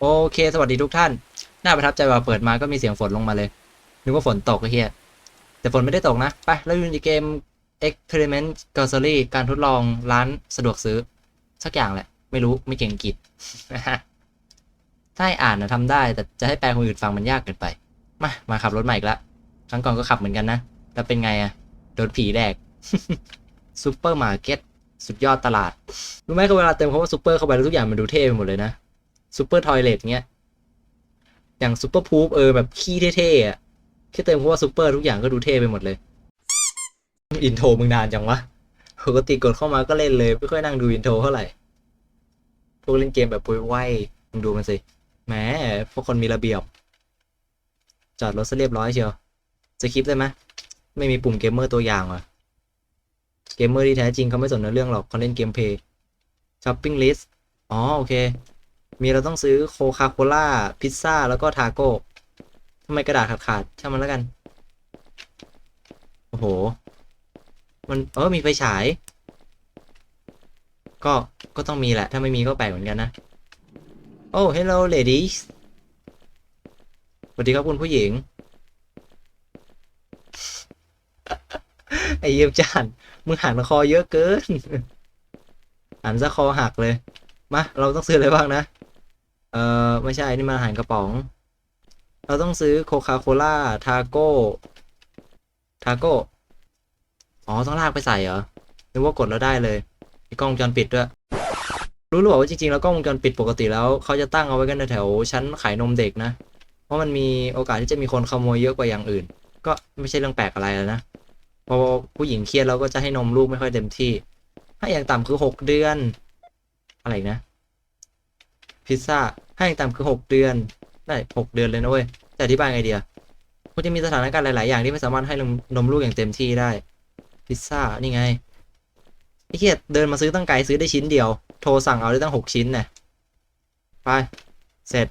โอเค สวัสดีทุกท่าน น่าประทับใจว่าเปิดมาก็มีเสียงฝนลงมาเลย นึกว่าฝนตกไอ้เหี้ยแต่ฝนไม่ได้ตกนะ ไป แล้วอยู่ในเกม Experiment Grocery การทดลองร้านสะดวกซื้อ สักอย่างแหละ ไม่รู้ไม่เก่งกิจถ้าให้อ่านนะทำได้ แต่จะให้แปลคนอื่นฟังมันยากเกินไป มา มาขับรถใหม่อีกละ ครั้งก่อนก็ขับเหมือนกันนะ แล้วเป็นไงอะโดนผีแดกซูเปอร์มาร์เก็ตสุดยอดตลาด รู้ไหมคือเวลาเติมคำว่าซูเปอร์เข้าไปแล้วทุกอย่างมันดูเท่ไปหมดเลยนะ ซูเปอร์ทอยเลทเงี้ย อย่างซูเปอร์พูฟเออแบบขี้เท่ๆอะแค่เติมคำว่าซูเปอร์ทุกอย่างก็ดูเท่ไปหมดเลย อินโทรมึงนานจังวะ ปกติกดเข้ามาก็เล่นเลย ไม่ค่อยนั่งดูอินโทรเท่าไหร่ พวกเล่นเกมแบบปุยไวมึงดูมันสิ แหม พวกคนมีระเบียบ จอดรถซะเรียบร้อยเชียวจะคลิปได้ไหมไม่มีปุ่มเกมเมอร์ตัวอย่างว่ะเกมเมอร์ที่แท้จริงเขาไม่สนในเรื่องหรอกเขาเล่นเกมเพย์ช้อปปิ้งลิสต์อ๋อ โอเค มีเราต้องซื้อโคคาโคล่าพิซซ่าแล้วก็ทาโก้ทำไมกระดาษขาดขาดช่างมันแล้วกัน โอ้โห มันเออมีไฟฉาย ก็ก็ต้องมีแหละ ถ้าไม่มีก็แปลกเหมือนกันนะ โอ้ hello ladies สวัสดีครับคุณผู้หญิง ไอเยี่ยมจานมึงหันคอเยอะเกินหันซะคอหักเลย มา เราต้องซื้ออะไรบ้างนะ เออไม่ใช่นี่มันอาหารกระป๋อง เราต้องซื้อโคคาโคล่าทาโก้ทาโก้อ๋อต้องลากไปใส่เหรอนึกว่ากดแล้วได้เลยมีกล้องวงจรปิดด้วยรู้หรือเปล่าว่าจริงๆแล้วกล้องวงจรปิดปกติแล้วเขาจะตั้งเอาไว้กันแถวชั้นขายนมเด็กนะ เพราะมันมีโอกาสที่จะมีคนขโมยเยอะกว่าอย่างอื่น ก็ไม่ใช่เรื่องแปลกอะไรแล้วนะพอผู้หญิงเครียดเราก็จะให้นมลูกไม่ค่อยเต็มที่ให้อย่างต่ำคือหกเดือน อะไรนะ พิซซ่าให้อย่างต่ำคือหกเดือน ได้หกเดือนเลยนะเว้ยแต่อธิบายไงเดียมันจะมีสถานการณ์หลาย ๆ อย่างที่ไม่สามารถให้นมลูกอย่างเต็มที่ได้ พิซซ่า นี่ไงไอ้เหี้ยเดินมาซื้อตั้งไกลซื้อได้ชิ้นเดียว โทรสั่งเอาได้ตั้งหกชิ้นน่ะไปเสร็จ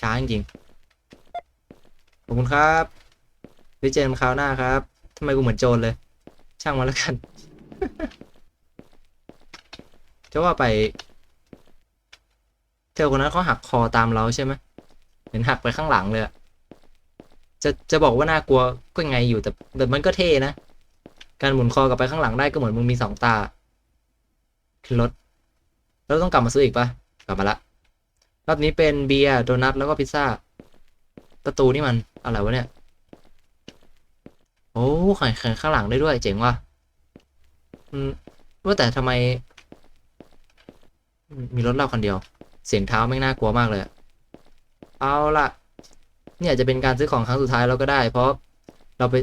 ช้าจริงๆขอบคุณครับไว้เจอกันคราวหน้าครับทำไมกูเหมือนโจรเลย ช่างมันแล้วกัน จะว่าไป เธอคนนั้นเขาหักคอตามเราใช่ไหมเห็นหักไปข้างหลังเลยจะจะบอกว่าน่ากลัวก็ไงอยู่แต่แต่มันก็เท่นะ การหมุนคอกลับไปข้างหลังได้ก็เหมือนมึงมีสองตาขึ้นรถแล้วต้องกลับมาซื้ออีกปะกลับมาละรอบนี้เป็นเบียร์โดนัทแล้วก็พิซซ่าประตูนี่มันอะไรวะเนี่ยโอ้ขายข้างหลังได้ด้วยเจ๋งว่ะอืมว่าแต่ทำไม มีรถเราคันเดียว เสียงเท้าแม่น่ากลัวมากเลย เอาล่ะ เนี่ยจะเป็นการซื้อของครั้งสุดท้ายเราก็ได้ เพราะเราไป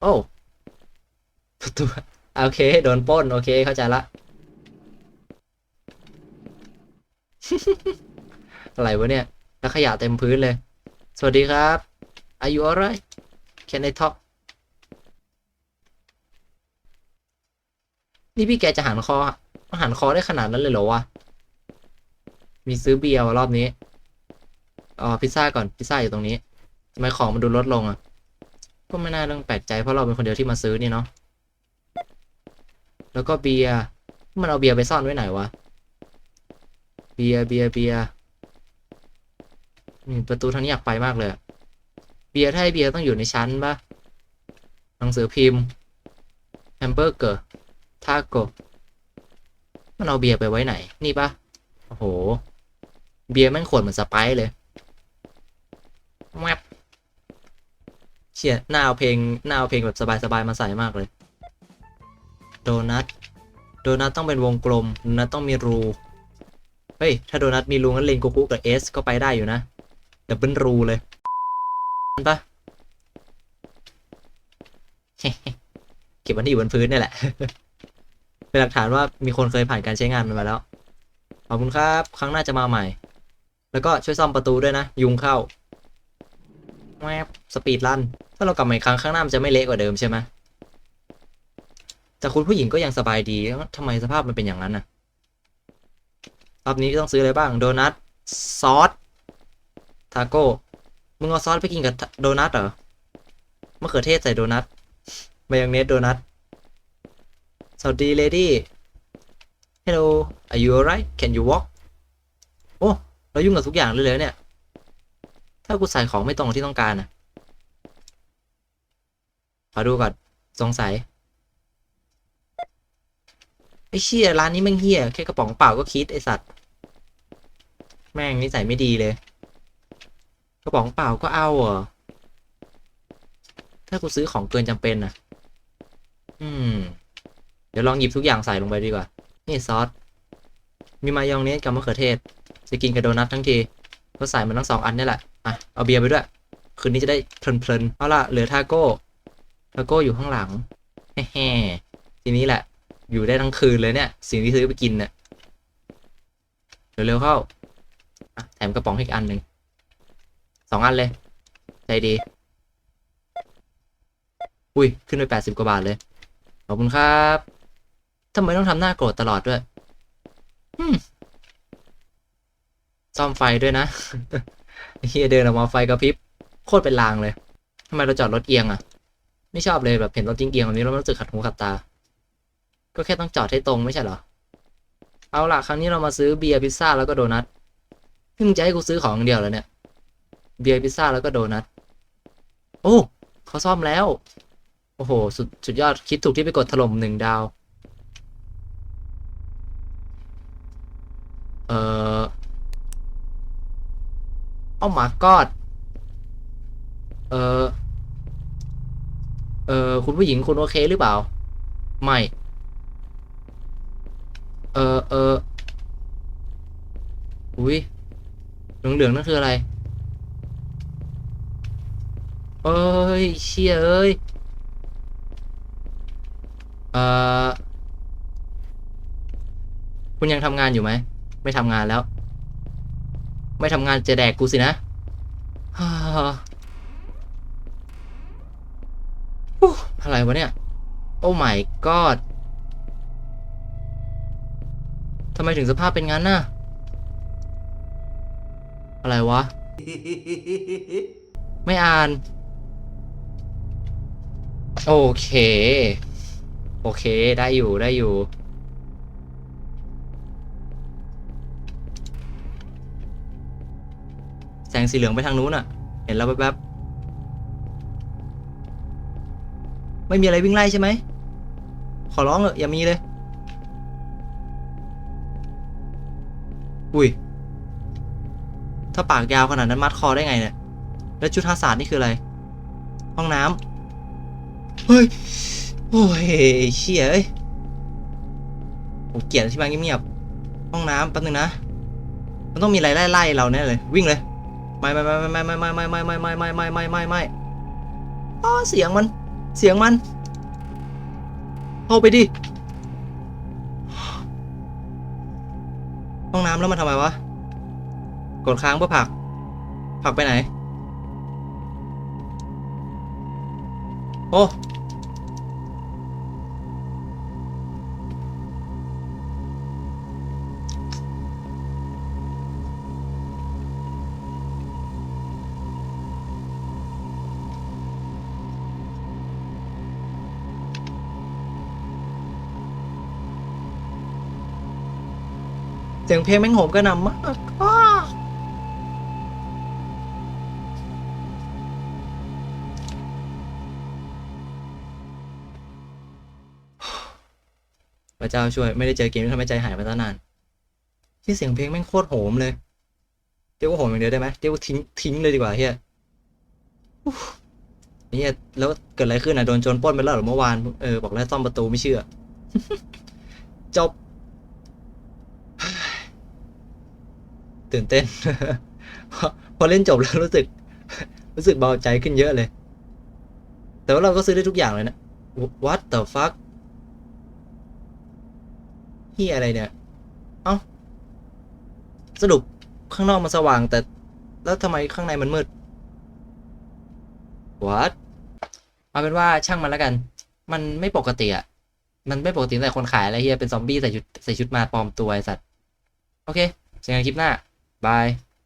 โอ้ประตูโอเค โดนป้น โอเค เข้าใจละ อะไรวะเนี่ย แล้วขยะเต็มพื้นเลย สวัสดีครับ Are you alright Can I talk นี่พี่แกจะหันคอหันคอได้ขนาดนั้นเลยเหรอวะ มีซื้อเบียร์ว่ะรอบนี้อ๋อพิซซ่าก่อนพิซซ่าอยู่ตรงนี้ทำไมของมันดูลดลงอะก็ไม่น่าเรื่องแปลกใจเพราะเราเป็นคนเดียวที่มาซื้อนี่เนาะแล้วก็เบียร์มันเอาเบียร์ไปซ่อนไว้ไหนวะเบียร์เบียร์เบียร์นี่ประตูทางนี้อยากไปมากเลยเบียร์ถ้าให้เบียร์ต้องอยู่ในชั้นปะหนังสือพิมพ์แฮมเบอร์เกอร์ทาโก้มันเอาเบียร์ไปไว้ไหน นี่ปะโอ้โห เบียร์แม่งขวดเหมือนสไปซ์เลยแวบเชี่ยหน้าเอาเพลงหน้าเอาเพลงแบบสบายๆมาใส่มากเลย โดนัท โดนัทต้องเป็นวงกลมโดนัทต้องมีรู เฮ้ย ถ้าโดนัทมีรูงั้นเลนโกกุกับเอสก็ไปได้อยู่นะดับเบิลรูเลยเห็นปะเก็บมันที่อยู่บนพื้นนี่แหละ เป็นหลักฐานว่ามีคนเคยผ่านการใช้งานมันมาแล้ว ขอบคุณครับ ครั้งหน้าจะมาใหม่ แล้วก็ช่วยซ่อมประตูด้วยนะ ยุงเข้าแวบสปีดลันถ้าเรากลับมาอีกครั้งข้างหน้ามันจะไม่เละกว่าเดิมใช่ไหมแต่คุณผู้หญิงก็ยังสบายดีแล้วทำไมสภาพมันเป็นอย่างนั้นนะรอบนี้ต้องซื้ออะไรบ้างโดนัทซอสทาโก้มึงเอาซอสไปกินกับโดนัทเหรอมะเขือเทศใส่โดนัทมายองเนสโดนัทสวัสดีเลดี้ Hello are you alright can you walk เรายุ่งกับทุกอย่างเลยเลยเนี่ย ถ้ากูใส่ของไม่ตรงที่ต้องการอะขอดูก่อนสงสัยไอ้เชี่ยร้านนี้แม่งเฮี้ยแค่กระป๋องเปล่าก็คิดไอสัตว์ แม่งนิสัยไม่ดีเลย กระป๋องเปล่าก็เอาเหรอถ้ากูซื้อของเกินจำเป็นอะอืม เดี๋ยวลองหยิบทุกอย่างใส่ลงไปดีกว่า นี่ซอส มีมายองเนสกับมะเขือเทศ จะกินกับโดนัททั้งทีก็ใส่มันทั้งสองอันนี่แหละอะเอาเบียร์ไปด้วย คืนนี้จะได้เพลินๆเอาล่ะเหลือทาโก้ทาโก้อยู่ข้างหลังแฮ่ทีนี้แหละ อยู่ได้ทั้งคืนเลยเนี่ย สิ่งที่ซื้อไปกินเนี่ยเร็วๆเข้าอะแถมกระป๋องให้อีกอันหนึ่งสองอันเลย ใจดี อุ้ย ขึ้นไปแปดสิบกว่าบาทเลย ขอบคุณครับทำไมต้องทำหน้าโกรธตลอดด้วย อืม ซ่อมไฟด้วยนะเฮียเดินออกมาไฟกระพริบโคตรเป็นลางเลยทำไมเราจอดรถเอียงอะไม่ชอบเลยแบบเห็นรถจริงเอียงแบบนี้แล้วรู้สึกขัดหูขัดตา ก็แค่ต้องจอดให้ตรงไม่ใช่เหรอ เอาล่ะครั้งนี้เรามาซื้อเบียร์พิซซ่าแล้วก็โดนัทนี่มึงจะให้กูซื้อของอย่างเดียวแล้วเนี่ย เบียร์พิซซ่าแล้วก็โดนัท โอ้เขาซ่อมแล้ว โอ้โห สุดสุดยอดคิดถูกที่ไปกดถล่มหนึ่งดาว เอ่อ เอาหมากอด เออ เออ คุณผู้หญิงคุณโอเคหรือเปล่า ไม่ เออ เออ อุ้ยเหลืองเหลืองๆนั่นคืออะไร เอ้ย เชี่ยเอ้ย เออ คุณยังทำงานอยู่ไหม ไม่ทำงานแล้ว ไม่ทำงานจะแดกกูสินะอะไรวะเนี่ย โอ้ my god ทำไมถึงสภาพเป็นงั้นน่ะ อะไรวะ ไม่อ่าน โอเค โอเค ได้อยู่ ได้อยู่ สงสีเหลืองไปทางนู้นอะเห็นแล้วแป๊บๆไม่มีอะไรวิ่งไล่ใช่ไหม ขอร้องเถอะอย่ามีเลย อุ้ย ถ้าปากยาวขนาดนั้นมัดคอได้ไงเนี่ย แล้วชุดทาสารนี่คืออะไร ห้องน้ำเฮ้ย โอ้ยเชี่ยเอ้ยผมเกลียดที่มาเงียบๆห้องน้ำแป๊บนึงนะ มันต้องมีอะไรไล่ๆเราแน่เลย วิ่งเลย ไม่ไม่ไม่ไม่ไม่ไม่ไม่ไม่ไม่ไม่ไม่ไม่ไม่ไม่ไม่อ๋อเสียงมัน เสียงมัน เข้าไปดิ ห้องน้ำแล้วมันทำไมวะ กดค้างเพื่อผัก ผักไปไหน โอ้ สียงเพลงแม่งโหมกระหน่ำมากพระเจ้าช่วยไม่ได้เจอเกมที่ทำให้ใจหายมาตั้งนาน ที่เสียงเพลงแม่งโคตรโหมเลยเรียกว่าโหมอย่างเดียวได้ไหมเรียกว่าทิ้งทิ้งเลยดีกว่าเฮียอุ๊ยเฮียแล้วเกิดอะไรขึ้นอะโดนโจรปล้นไปแล้วหรอเมื่อวานเออบอกแล้วซ่อมประตูไม่เชื่อ จบ ตื่นเต้นพอพอเล่นจบแล้วรู้สึก รู้สึกเบาใจขึ้นเยอะเลย แต่ว่าเราก็ซื้อได้ทุกอย่างเลยนะ What the fuck เฮียอะไรเนี่ย เอ้า สรุปข้างนอกมันสว่างแต่ แล้วทำไมข้างในมันมืด What เอาเป็นว่าช่างมันแล้วกัน มันไม่ปกติอะมันไม่ปกติแต่คนขายอะไรเฮียเป็นซอมบี้ใส่ชุดใส่ชุดมาปลอมตัวไอสัตว์ โอเคเจอกันคลิปหน้า 拜。